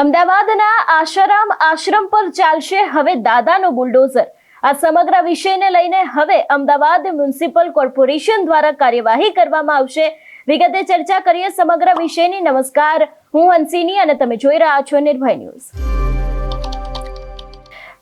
અમદાવાદના આશારામ આશ્રમ પર ચાલશે હવે દાદાનો બુલડોઝર. આ સમગ્ર વિષયને લઈને હવે અમદાવાદ મ્યુનિસિપલ કોર્પોરેશન દ્વારા કાર્યવાહી કરવામાં આવશે. વિગતે ચર્ચા કરીએ સમગ્ર વિષયની. નમસ્કાર. હું હંસિની અને તમે જોઈ રહ્યા છો નિર્ભય ન્યૂઝ.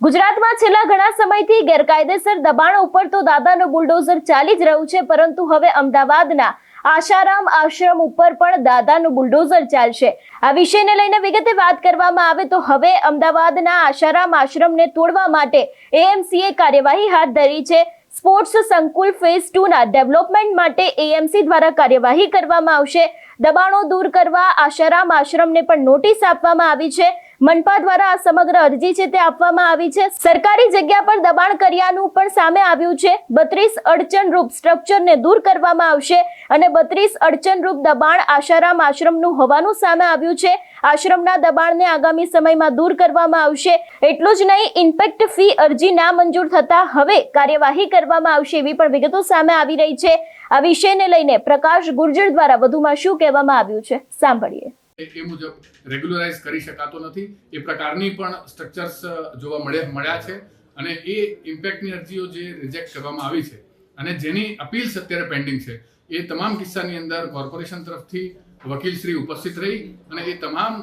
ગુજરાતમાં છેલ્લા ઘણા સમયથી ગેરકાયદેસર દબાણ ઉપર તો દાદાનો બુલડોઝર ચાલી જ રહ્યું છે, પરંતુ હવે અમદાવાદના આશારામ આશ્રમ ઉપર પણ દાદાનું બુલડોઝર ચાલશે. આ વિષયને લઈને વિગતે વાત કરવામાં આવે તો હવે અમદાવાદના આશારામ આશ્રમને તોડવા માટે એએમસીએ કાર્યવાહી હાથ ધરી છે. સ્પોર્ટ્સ સંકુલ ફેઝ ટુ ના ડેવલપમેન્ટ માટે એએમસી દ્વારા કાર્યવાહી કરવામાં આવશે. દબાણો દૂર કરવા આશારામ આશ્રમને પણ નોટિસ આપવામાં આવી છે. મનપા દ્વારા આ સમગ્ર અરજી છે તે આપવામાં આવી છે. સરકારી જગ્યા પર દબાણ કર્યાનું પણ સામે આવ્યું છે. બત્રીસ અડચણરૂપ સ્ટ્રક્ચરને દૂર કરવામાં આવશે અને બત્રીસ અડચણરૂપ દબાણ આશારામ આશ્રમનું હોવાનું સામે આવ્યું છે. આશ્રમના દબાણને આગામી સમયમાં દૂર કરવામાં આવશે. એટલું જ નહીં ઇન્પેક્ટ ફી અરજી ના મંજૂર થતા હવે કાર્યવાહી કરવામાં આવશે એવી પણ વિગતો સામે આવી રહી છે. આ વિષયને લઈને પ્રકાશ ગુર્જર દ્વારા વધુમાં શું કહેવામાં આવ્યું છે? સાંભળીએ. એ મુજબ રેગ્યુલરાઇઝ કરી શકાતો નથી. એ પ્રકારની પણ સ્ટ્રક્ચર્સ જોવા મળે, મળ્યા છે. અને એ ઇમ્પેક્ટની અરજીઓ જે રિજેક્ટ કરવામાં આવી છે અને જેની અપીલ્સ અત્યારે પેન્ડિંગ છે, એ તમામ કિસ્સાની અંદર કોર્પોરેશન તરફથી વકીલશ્રી ઉપસ્થિત રહી અને એ તમામ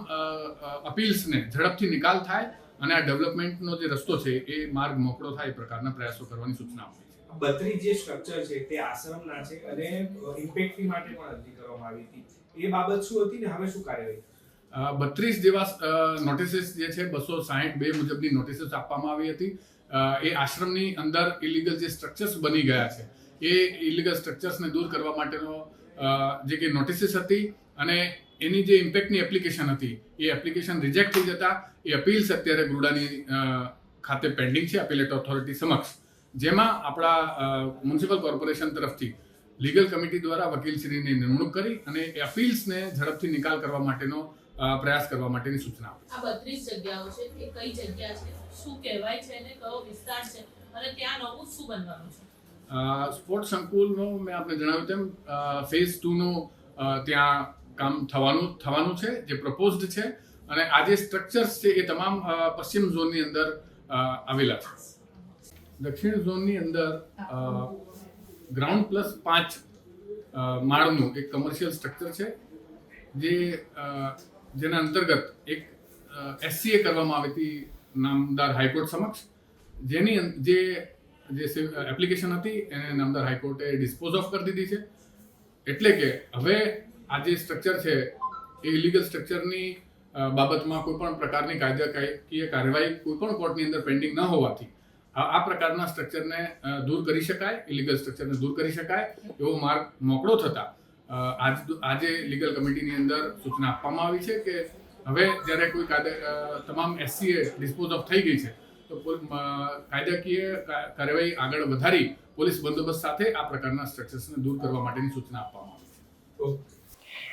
અપીલ્સને ઝડપથી નિકાલ થાય અને આ ડેવલપમેન્ટનો જે રસ્તો છે એ માર્ગ મોકળો થાય એ પ્રકારના પ્રયાસો કરવાની સૂચના આપી છે. બત્રીસ જે સ્ટ્રક્ચર છે તે આશ્રમના છે અને ઇમ્પેક્ટ ફી માટે પણ અરજી કરવામાં આવી હતી. એ બાબત શું હતી ને હવે શું કાર્યવાહી બત્રીસ જેવા નોટિસીસ જે છે, બસો સાહીઠ બે મુજબની નોટિસીસ આપવામાં આવી હતી. એ આશ્રમની અંદર ઇલીગલ જે સ્ટ્રક્ચર્સ બની ગયા છે, એ ઇલીગલ સ્ટ્રક્ચર્સને દૂર કરવા માટેનો જે કે નોટિસીસ હતી અને એની જે ઇમ્પેક્ટની એપ્લિકેશન હતી, એ એપ્લિકેશન રિજેક્ટ થઈ જતા, એ અપીલ્સ અત્યારે ગુડાની ખાતે પેન્ડિંગ છે અપીલેટ ઓથોરિટી સમક્ષ. જેમાં આપણા મ્યુનિસિપલ કોર્પોરેશન તરફથી લીગલ કમિટી દ્વારા વકીલશ્રીની નિમણૂક કરી અને અપીલ્સને ઝડપથી નિકાલ કરવા માટેનો પ્રયાસ કરવા માટેની સૂચના આપી. આ બત્રીસ જગ્યાઓ છે એ કઈ જગ્યા છે શું કહેવાય છે અને કયો વિસ્તાર છે અને ત્યાં નવું શું બનવાનું છે? સ્પોર્ટ સંકુલનો મેં આપને જણાવ્યું તેમ ફેઝ ટુનું ત્યાં કામ થવાનું થવાનું છે જે પ્રપોઝડ છે અને આ જે સ્ટ્રક્ચર્સ છે એ તમામ પશ્ચિમ ઝોનની અંદર આવેલા છે. દક્ષિણ ઝોનની અંદર ગ્રાઉન્ડ પ્લસ પાંચ માળનું એક કમર્શિયલ સ્ટ્રક્ચર છે જે જેના અંતર્ગત એક એસસીએ કરવામાં આવી હતી નામદાર હાઈકોર્ટ સમક્ષ જેની જે જે એપ્લિકેશન હતી એને નામદાર હાઈકોર્ટે ડિસ્પોઝ ઓફ કરી દીધી છે. એટલે કે હવે આ જે સ્ટ્રક્ચર છે એ ઇલીગલ સ્ટ્રક્ચરની બાબતમાં કોઈ પણ પ્રકારની કાયદાકીય કાર્યવાહી કોઈ પણ કોર્ટની અંદર પેન્ડિંગ ન હોવાથી આ પ્રકારના સ્ટ્રક્ચરને દૂર કરી શકાય ઇલીગલ સ્ટ્રક્ચરને દૂર કરી શકાય એવો માર્ગ મોકળો થતાં આજ આજે લીગલ કમિટીની અંદર સૂચના આપવામાં આવી છે કે હવે જ્યારે કોઈ કાયદા તમામ એસસીએ ડિસ્પોઝ ઓફ થઈ ગઈ છે, તો કાયદાકીય કાર્યવાહી આગળ વધારી પોલીસ બંદોબસ્ત સાથે આ પ્રકારના સ્ટ્રક્ચર્સને દૂર કરવા માટેની સૂચના આપવામાં આવી છે.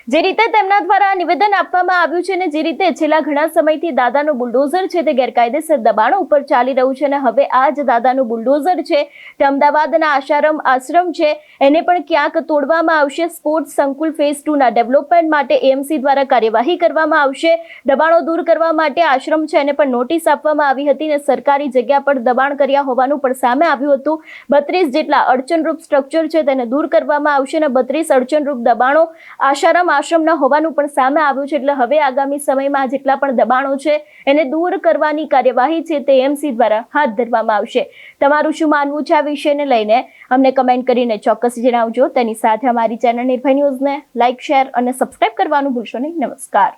જે રીતે તેમના દ્વારા નિવેદન આપવામાં આવ્યું છે અને જે રીતે છેલ્લા ઘણા સમયથી દાદાનું બુલડોઝર છે તે ગેરકાયદેસર દબાણો ઉપર ચાલી રહ્યું છે અને હવે આ જ દાદાનું બુલડોઝર છે તે અમદાવાદના આશારમ આશ્રમ છે. એને પણ ક્યાંક તોડવામાં આવશે. સ્પોર્ટ્સ સંકુલ ફેઝ ટુના ડેવલપમેન્ટ માટે એએમસી દ્વારા કાર્યવાહી કરવામાં આવશે. દબાણો દૂર કરવા માટે આશ્રમ છે એને પણ નોટિસ આપવામાં આવી હતી અને સરકારી જગ્યા પર દબાણ કર્યા હોવાનું પણ સામે આવ્યું હતું. બત્રીસ જેટલા અડચણરૂપ સ્ટ્રક્ચર છે તેને દૂર કરવામાં આવશે અને બત્રીસ અડચણરૂપ દબાણો આશારામ આશ્રમના હોવાનું પણ સામે આવ્યું છે. એટલે હવે આગામી સમયમાં જેટલા પણ દબાણો છે, એને દૂર કરવાની કાર્યવાહી છે તે એમસી દ્વારા હાથ ધરવામાં આવશે. તમારું શું માનવું છે આ વિષયને લઈને? અમને કમેન્ટ કરીને ચોક્કસ જણાવજો. તેની સાથે અમારી ચેનલ નિર્ભય ન્યૂઝને લાઇક શેર અને સબસ્ક્રાઇબ કરવાનું ભૂલશો નહીં. નમસ્કાર.